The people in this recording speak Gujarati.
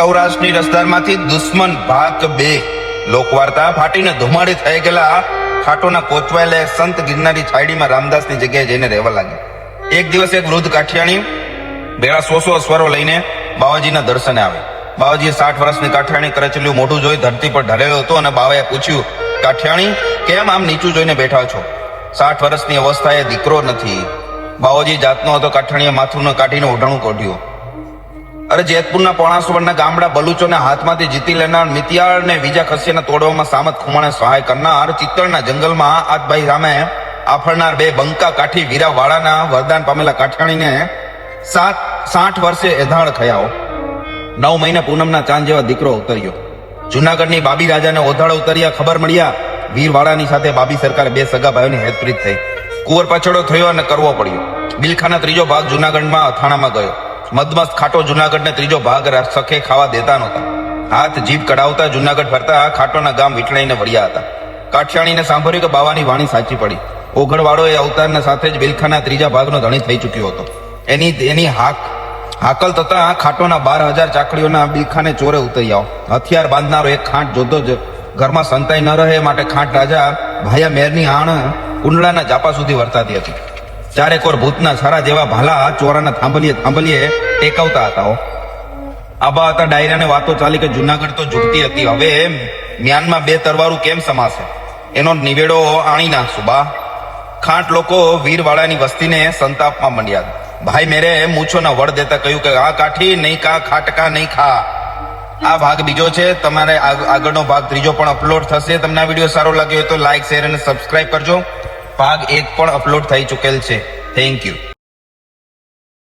સૌરાષ્ટ્રની રસદારમાંથી દુશ્મન ભાગ બે. લોકવાર્તા ફાટીને ધુમાડી થઈ ગયેલા ખાટોના કોચવાયેલા સંત ગિરનારી છાયડીમાં રામદાસની જગ્યાએ જઈને રહેવા લાગ્યા. એક દિવસ એક વૃદ્ધ કાઠિયાણી બેડા સો સો અશ્વરો લઈને બાવાજીના દર્શને આવે. બાવાજીએ સાઠ વર્ષની કાઠિયાણી કરચલ્યું મોઢું જોઈ ધરતી પર ઢળેલો હતો અને બાવાએ પૂછ્યું, કાઠિયાણી, કેમ આમ નીચું જોઈને બેઠા છો? સાઠ વર્ષની અવસ્થાએ દીકરો નથી. બાવાજી જાતનો હતો કાઠિયાણીએ માથું કાઢીને ઓઢણું કાઢ્યું. અરે જેતપુરના પોણાસવરના ગામડા બલુચોને હાથમાંથી જીતી લેનાર મિતિયાળ ને બીજા ખસિયાને તોડવામાં સામત ખુમાણે સહાય કરનાર ચિત્તળના જંગલમાં આજભાઈ સામે આફળનાર બે બંકા કાઠી વીરાવાળાના વરદાન પામેલા કાઠાણીને સાત, સાઠ વર્ષે એધાણ ખયાઓ નવ મહિને પૂનમના ચાંદ જેવા દીકરો ઉતર્યો. જુનાગઢની બાબી રાજાને ઓધાળ ઉતર્યા ખબર મળ્યા, વીરવાળાની સાથે બાબી સરકારે બે સગા ભાઈઓની હેતપ્રીત થઈ. કુંવર પાછળો થયો અને કરવો પડ્યો. બિલખાના ત્રીજો ભાગ જુનાગઢમાં અથાણામાં ગયો. મદમસ્ત ખાટો જુનાગઢને ત્રીજો ભાગ સખે ખાવા દેતા નહોતા. હાથ જીભ કઢાવતા જુનાગઢ ફરતા ખાટોના ગામ વિટળાઈને વળ્યા હતા. કાઠિયાણીને સાંભળ્યું કે બાવાની વાણી સાચી પડી. ઓઘડવાળો એ અવતારના સાથે જ બિલખાના ત્રીજા ભાગનો ધણી થઈ ચૂક્યો હતો. એની એની હાક, હાકલ થતા ખાટોના બાર હજાર ચાકડીઓના બિલખાને ચોરે ઉતરી આવો હથિયાર બાંધનારો એક ખાંટ જોતો જ ઘરમાં સંતાઈ ન રહે માટે ખાંટ રાજા ભાયા મેરની આણ કુંડળાના જાપા સુધી વર્તાતી હતી. ચારેક ઓર ભૂતના સારા જેવા ભાલા ચોરાના થાંભલીએ થાંભલીએ ટેકવતા હતા. આબા હતા, ડાયરાને વાતો ચાલી કે જુનાગઢ તો ઝૂકતી હતી. હવે મ્યાનમાં બે તરવારું કેમ સમાશે? એનો નિવેડો આણી નાખશું, બા. ખાંટ લોકો વીરવાળાની વસ્તીને સંતાપમાં મંડ્યા. ભાઈ મેરે મૂછોના વડ દેતા કહ્યું કે, આ કાઠી નહીં કા ખાટકા નહીં ખા. આ ભાગ બીજો છે, તમારે આગ- આગળનો ભાગ ત્રીજો પણ અપલોડ થશે. તમને આ વીડિયો સારો લાગ્યો હોય તો લાઈક શેર અને સબસ્ક્રાઇબ કરજો. ભાગ એક પણ અપલોડ થઈ ચૂકેલ છે. Thank you